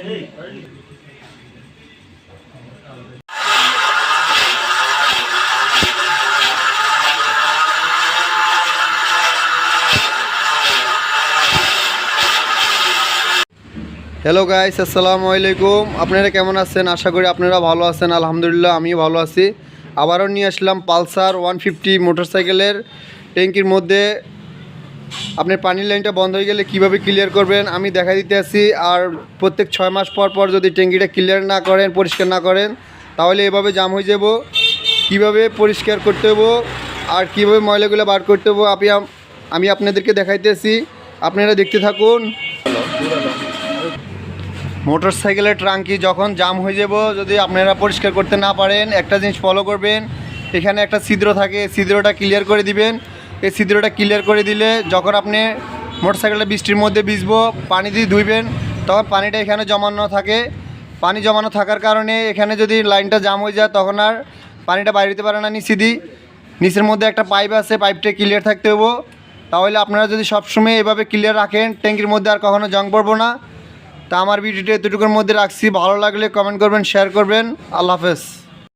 Hello guys আসসালামু আলাইকুম। আপনারা কেমন আছেন? আশা করি আপনারা ভালো আছেন। আলহামদুলিল্লাহ, আমিও ভালো আছি। আবারও নিয়ে আসলাম পালসার ওয়ান ফিফটি মোটরসাইকেলের ট্যাঙ্কির মধ্যে আপনার পানির লাইনটা বন্ধ হয়ে গেলে কীভাবে ক্লিয়ার করবেন? আমি দেখা দিতে আসি। আর প্রত্যেক ছয় মাস পর পর যদি ট্যাঙ্কিটা ক্লিয়ার না করেন, পরিষ্কার না করেন, তাহলে এভাবে জাম হয়ে যাব। কীভাবে পরিষ্কার করতে হব? আর কীভাবে ময়লাগুলো বার করতে হব? আপনি আমি আপনাদেরকে দেখাইতেছি আপনারা দেখতে থাকুন। মোটর সাইকেলের ট্রাঙ্কি যখন জাম হয়ে যাব, যদি আপনারা পরিষ্কার করতে না পারেন, একটা জিনিস ফলো করবেন। এখানে একটা ছিদ্র থাকে, ছিদ্রটা ক্লিয়ার করে দিবেন। এই ছিদ্রটা ক্লিয়ার করে দিলে যখন আপনি মোটর সাইকেলটা বৃষ্টির মধ্যে ভিজবো, পানি দিয়ে ধুইবেন, তখন পানিটা এখানে জমানো থাকে। পানি জমানো থাকার কারণে এখানে যদি লাইনটা জাম হয়ে যায়, তখন আর পানিটা বাইরে দিতে পারে না নিচে দিই নিচের মধ্যে একটা পাইপ আছে পাইপটা ক্লিয়ার থাকতে হব তাহলে আপনারা যদি সবসময় এভাবে ক্লিয়ার রাখেন, ট্যাঙ্কির মধ্যে আর কখনো জং পড়ব না। তা আমার ভিডিওটা এতটুকুর মধ্যে রাখছি। ভালো লাগলে কমেন্ট করবেন শেয়ার করবেন। আল্লাহ হাফেজ।